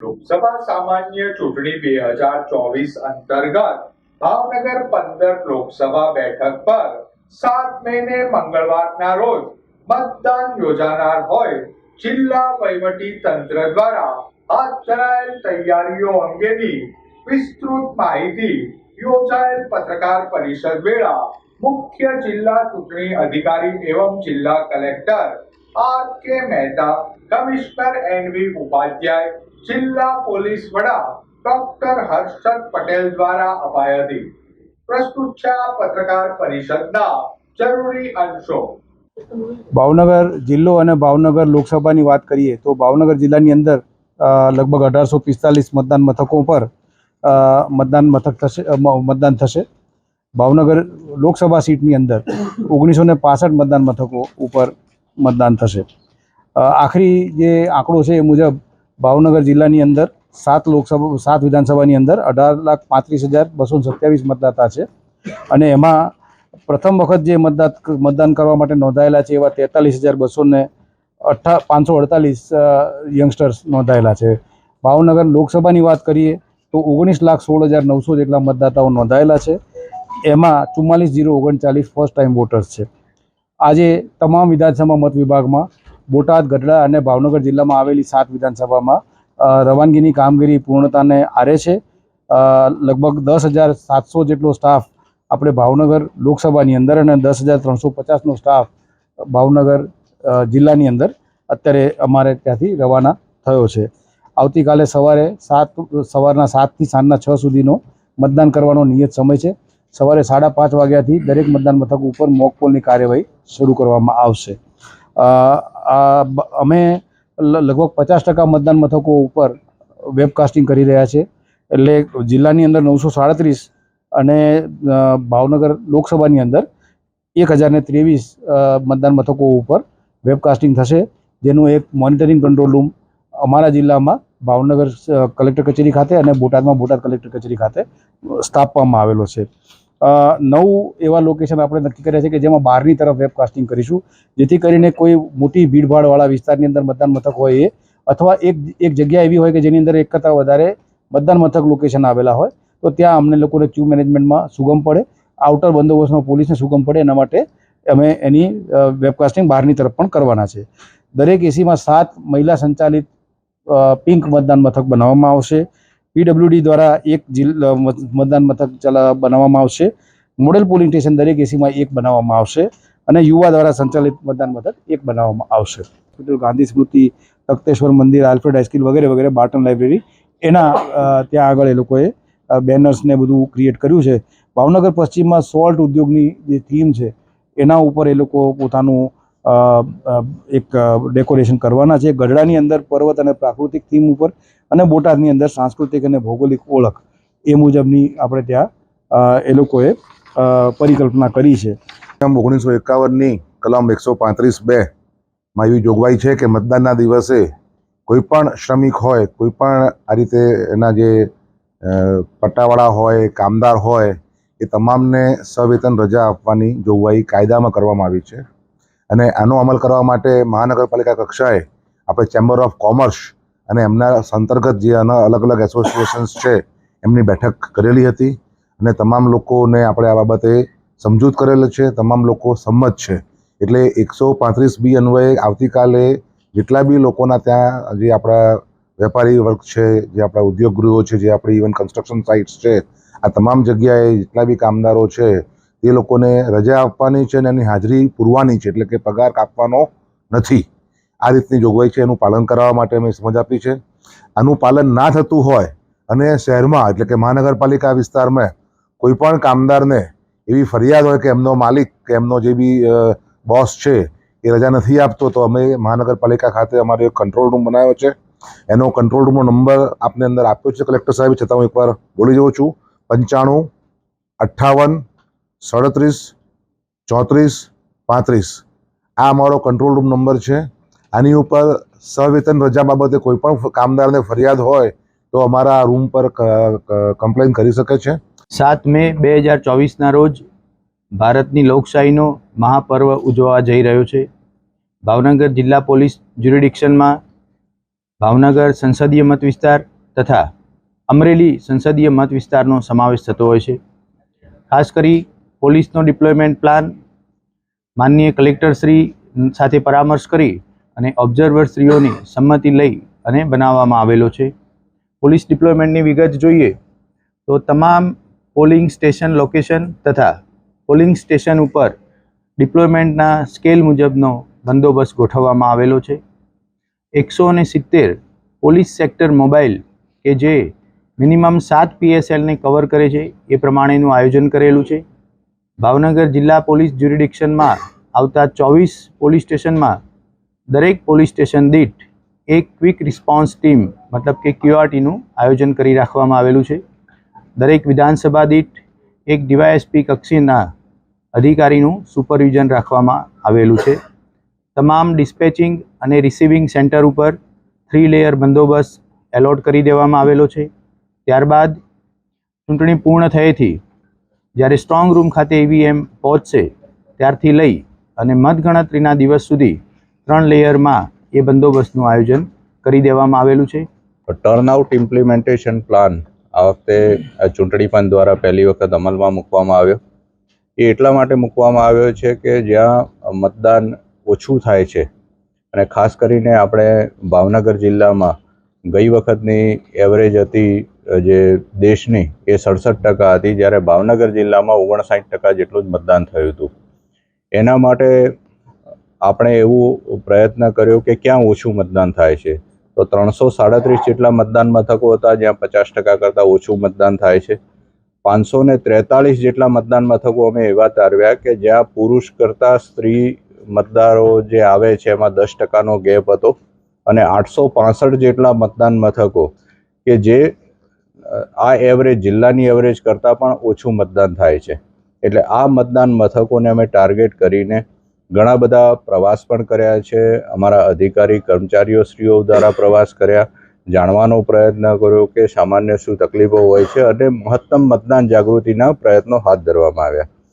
લોકસભા સામાન્ય ચૂંટણી બે હજાર ચોવીસ અંતર્ગત ભાવનગર પંદર લોકસભા બેઠક પર સાત મે ને મંગળવારના રોજ મતદાન યોજાનાર હોય જિલ્લા વહીવટી તંત્ર દ્વારા હાથ ધરાયેલ તૈયારીઓ અંગેની વિસ્તૃત માહિતી યોજાયેલ પત્રકાર પરિષદ વેળા મુખ્ય જિલ્લા ચૂંટણી અધિકારી એવં જિલ્લા collector R K Mehta, commissioner N V Upadhyay, જિલ્લા પોલીસ વડા ડોક્ટર હર્ષદ પટેલ દ્વારા અપાઈ હતી. પ્રસ્તુત છે પત્રકાર પરિષદના જરૂરી અંશો. ભાવનગર જિલ્લો અને ભાવનગર લોકસભાની વાત કરીએ તો ભાવનગર જિલ્લાની અંદર લગભગ અઢારસો પિસ્તાલીસ મતદાન મથકો પર મતદાન મથક થશે મતદાન થશે. ભાવનગર લોકસભા સીટની અંદર ઓગણીસો ને પાસઠ મતદાન મથકો ઉપર મતદાન થશે. આખરી જે આંકડો છે એ મુજબ ભાવનગર જિલ્લાની અંદર સાત લોકસભા, સાત વિધાનસભાની અંદર અઢાર લાખ પાંત્રીસ હજાર બસો સત્યાવીસ મતદાતા છે. અને એમાં પ્રથમ વખત જે મતદાત, મતદાન કરવા માટે નોંધાયેલા છે એવા તેતાલીસ હજાર બસો ને અઠ્ઠા પાંચસો અડતાલીસ યંગસ્ટર્સ નોંધાયેલા છે. ભાવનગર લોકસભાની વાત કરીએ તો ઓગણીસ લાખ સોળ હજાર નવસો જેટલા મતદાતાઓ નોંધાયેલા છે. એમાં ચુમ્માલીસ જીરો ઓગણચાલીસ ફર્સ્ટ ટાઈમ વોટર્સ છે. આજે તમામ વિધાનસભા મત વિભાગમાં બોટાદ, ગઢડા અને ભાવનગર જિલ્લામાં આવેલી સાત વિધાનસભામાં રવાનગીની કામગીરી પૂર્ણતાને આરે છે. લગભગ દસ હજાર સાતસો જેટલો સ્ટાફ આપણે ભાવનગર લોકસભાની અંદર અને દસ હજાર ત્રણસો પચાસનો સ્ટાફ ભાવનગર જિલ્લાની અંદર અત્યારે અમારે ત્યાંથી રવાના થયો છે. આવતીકાલે સવારે સાત, સવારના સાતથી સાંજના છ સુધીનો મતદાન કરવાનો નિયત સમય છે. સવારે સાડા પાંચ વાગ્યાથી દરેક મતદાન મથક ઉપર મોકપોલની કાર્યવાહી શરૂ કરવામાં આવશે. અમે લગભગ પચાસ ટકા મતદાન મથકો ઉપર વેબકાસ્ટિંગ કરી રહ્યા છે. એટલે જિલ્લાની અંદર નવસો સાડત્રીસ અને ભાવનગર લોકસભાની અંદર એક હજારને ત્રેવીસ મતદાન મથકો ઉપર વેબકાસ્ટિંગ થશે. જેનું એક મોનિટરિંગ કંટ્રોલ રૂમ અમારા જિલ્લામાં ભાવનગર કલેક્ટર કચેરી ખાતે અને બોટાદમાં બોટાદ કલેક્ટર કચેરી ખાતે સ્થાપવામાં આવેલો છે. નવ એવા લોકેશન આપણે નક્કી કર્યા છે કે જેમાં બહારની તરફ વેબકાસ્ટિંગ કરીશું. જેથી કરીને કોઈ મોટી ભીડભાડવાળા વિસ્તારની અંદર મતદાન મથક હોય એ, અથવા એક એક જગ્યા એવી હોય કે જેની અંદર એક કરતાં વધારે મતદાન મથક લોકેશન આવેલા હોય, તો ત્યાં અમને લોકોને ક્યુ મેનેજમેન્ટમાં સુગમ પડે આઉટર બંદોબસ્તમાં પોલીસને સુગમ પડે, એના માટે અમે એની વેબકાસ્ટિંગ બહારની તરફ પણ કરવાના છે. દરેક એસીમાં સાત મહિલા સંચાલિત પિંક મતદાન મથક બનાવવામાં આવશે. પીડબ્લ્યુડી દ્વારા એક જિલ્લા મતદાન મથક બનાવવામાં આવશે. મોડેલ પોલિંગ સ્ટેશન દરેક એસીમાં એક બનાવવામાં આવશે અને યુવા દ્વારા સંચાલિત મતદાન મથક એક બનાવવામાં આવશે. હોસ્પિટલ ગાંધી સ્મૃતિ, તખતેશ્વર મંદિર, આલ્ફ્રેડ હાઈસ્કૂલ વગેરે વગેરે બાર્ટન લાઇબ્રેરી. એના ત્યાં આગળ એ લોકોએ બેનર્સને બધું ક્રિએટ કર્યું છે. ભાવનગર પશ્ચિમમાં સોલ્ટ ઉદ્યોગની જે થીમ છે, એના ઉપર એ લોકો પોતાનું એક ડેકોરેશન કરવાના છે. ગઢડાની અંદર પર્વત અને પ્રાકૃતિક થીમ ઉપર અને બોટાદની અંદર સાંસ્કૃતિક અને ભૌગોલિક ઓળખ એ મુજબની આપણે ત્યાં એ લોકોએ પરિકલ્પના કરી છે. ઓગણીસો એકાવનની કલમ એકસો પાંત્રીસ બે માં એવી જોગવાઈ છે કે મતદાનના દિવસે કોઈ પણ શ્રમિક હોય, કોઈ પણ આ રીતે એના જે પટ્ટાવાળા હોય, કામદાર હોય, એ તમામને સવેતન રજા આપવાની જોગવાઈ કાયદામાં કરવામાં આવી છે. અને આનો અમલ કરવા માટે મહાનગરપાલિકા કક્ષાએ આપણે ચેમ્બર ઓફ કોમર્સ અને એમના અંતર્ગત જે આના અલગ અલગ એસોસિએશન્સ છે, એમની બેઠક કરેલી હતી. અને તમામ લોકોને આપણે આ બાબતે સમજૂત કરેલ છે. તમામ લોકો સંમત છે. એટલે એકસો પાંત્રીસ બી અન્વયે આવતીકાલે જેટલા બી લોકોના ત્યાં જે આપણા વેપારી વર્ગ છે, જે આપણા ઉદ્યોગ ગૃહો છે, જે આપણી ઇવન કન્સ્ટ્રક્શન સાઇટ્સ છે, આ તમામ જગ્યાએ જેટલા બી કામદારો છે તે લોકોને રજા આપવાની છે અને એની હાજરી પૂરવાની છે એટલે કે પગાર કાપવાનો નથી. આ રીતની જોગવાઈ છે એનું પાલન કરાવવા માટે અમે સમજ આપી છે. આનું પાલન ના થતું હોય અને શહેરમાં એટલે કે મહાનગરપાલિકા વિસ્તારમાં કોઈ પણ કામદારને એવી ફરિયાદ હોય કે એમનો માલિક કે એમનો જે બી બોસ છે એ રજા નથી આપતો, તો અમે મહાનગરપાલિકા ખાતે અમારો એક કંટ્રોલ રૂમ બનાવ્યો છે. એનો કંટ્રોલ રૂમનો નંબર આપને અંદર આપ્યો છે કલેક્ટર સાહેબ, છતાં હું એકવાર બોલી જઉં છું. પંચાણું, અઠ્ઠાવન સડત્રીસ, ચોત્રીસ, પાંત્રીસ. આ અમારો કંટ્રોલ રૂમ નંબર છે. આની ઉપર સવેતન રજા બાબતે કોઈ પણ કામદારને ફરિયાદ હોય તો અમારા રૂમ પર કમ્પ્લેન કરી શકે છે. સાત મે બે હજાર ચોવીસના રોજ ભારતની લોકશાહીનો મહાપર્વ ઉજવવા જઈ રહ્યો છે. ભાવનગર જિલ્લા પોલીસ જ્યુરિડિક્શનમાં ભાવનગર સંસદીય મત વિસ્તાર તથા અમરેલી સંસદીય મત વિસ્તારનો સમાવેશ થતો હોય છે. ખાસ કરી પોલીસનો ડિપ્લોયમેન્ટ પ્લાન માનનીય કલેક્ટરશ્રી સાથે પરામર્શ કરી અને ઓબ્ઝર્વરશ્રીઓની સંમતિ લઈ અને બનાવવામાં આવેલો છે. પોલીસ ડિપ્લોયમેન્ટની વિગત જોઈએ તો તમામ પોલિંગ સ્ટેશન લોકેશન તથા પોલિંગ સ્ટેશન ઉપર ડિપ્લોયમેન્ટના સ્કેલ મુજબનો બંદોબસ્ત ગોઠવવામાં આવેલો છે. એકસો ને સિત્તેર પોલીસ સેક્ટર મોબાઈલ કે જે મિનિમમ સાત પીએસએલને કવર કરે છે એ પ્રમાણેનું આયોજન કરેલું છે. ભાવનગર જિલ્લા પોલીસ જ્યુરિડિક્શનમાં આવતા ચોવીસ પોલીસ સ્ટેશનમાં દરેક પોલીસ સ્ટેશન દીઠ એક ક્વિક રિસ્પોન્સ ટીમ, મતલબ કે ક્યુઆરટીનું આયોજન કરી રાખવામાં આવેલું છે. દરેક વિધાનસભા દીઠ એક ડીવાયએસપી કક્ષીના અધિકારીનું સુપરવિઝન રાખવામાં આવેલું છે. તમામ ડિસ્પેચિંગ અને રિસીવિંગ સેન્ટર ઉપર થ્રી લેયર બંદોબસ્ત એલોટ કરી દેવામાં આવેલો છે. ત્યારબાદ ચૂંટણી પૂર્ણ થયેથી જ્યારે સ્ટ્રોંગ રૂમ ખાતે ઈવીએમ પહોંચશે ત્યારથી લઈ અને મતગણતરીના દિવસ સુધી ત્રણ લેયરમાં એ બંદોબસ્તનું આયોજન કરી દેવામાં આવેલું છે. ટર્નઆઉટ ઇમ્પ્લિમેન્ટેશન પ્લાન આ વખતે ચૂંટણી પંચ દ્વારા પહેલી વખત અમલમાં મૂકવામાં આવ્યો. એ એટલા માટે મૂકવામાં આવ્યો છે કે જ્યાં મતદાન ઓછું થાય છે અને ખાસ કરીને આપણે ભાવનગર જિલ્લામાં ગઈ વખતની એવરેજ હતી જે દેશની એ સડસઠ ટકા હતી જ્યારે ભાવનગર જિલ્લામાં ઓગણસાઠ ટકા જેટલું જ મતદાન થયું હતું. એના માટે આપણે એવું પ્રયત્ન કર્યો કે ક્યાં ઓછું મતદાન થાય છે? તો ત્રણસો સાડત્રીસ જેટલા મતદાન મથકો હતા જ્યાં પચાસ ટકા કરતાં ઓછું મતદાન થાય છે. પાંચસો ને ત્રેતાળીસ જેટલા મતદાન મથકો અમે એવા તારવ્યા કે જ્યાં પુરુષ કરતાં સ્ત્રી મતદારો જે આવે છે એમાં દસ ટકાનો ગેપ હતો અને આઠસો પાસઠ જેટલા મતદાન મથકો કે જે આ એવરેજ જિલ્લાની એવરેજ કરતાં પણ ઓછું મતદાન થાય છે. એટલે આ મતદાન મથકોને અમે ટાર્ગેટ કરીને ઘણા બધા પ્રવાસ પણ કર્યા છે. અમારા અધિકારી, કર્મચારીઓ શ્રીઓ દ્વારા પ્રવાસ કર્યા. જાણવાનો પ્રયત્ન કર્યો કે સામાન્ય શું તકલીફો હોય છે અને મહત્તમ મતદાન જાગૃતિના પ્રયત્નો હાથ ધરવામાં આવ્યા.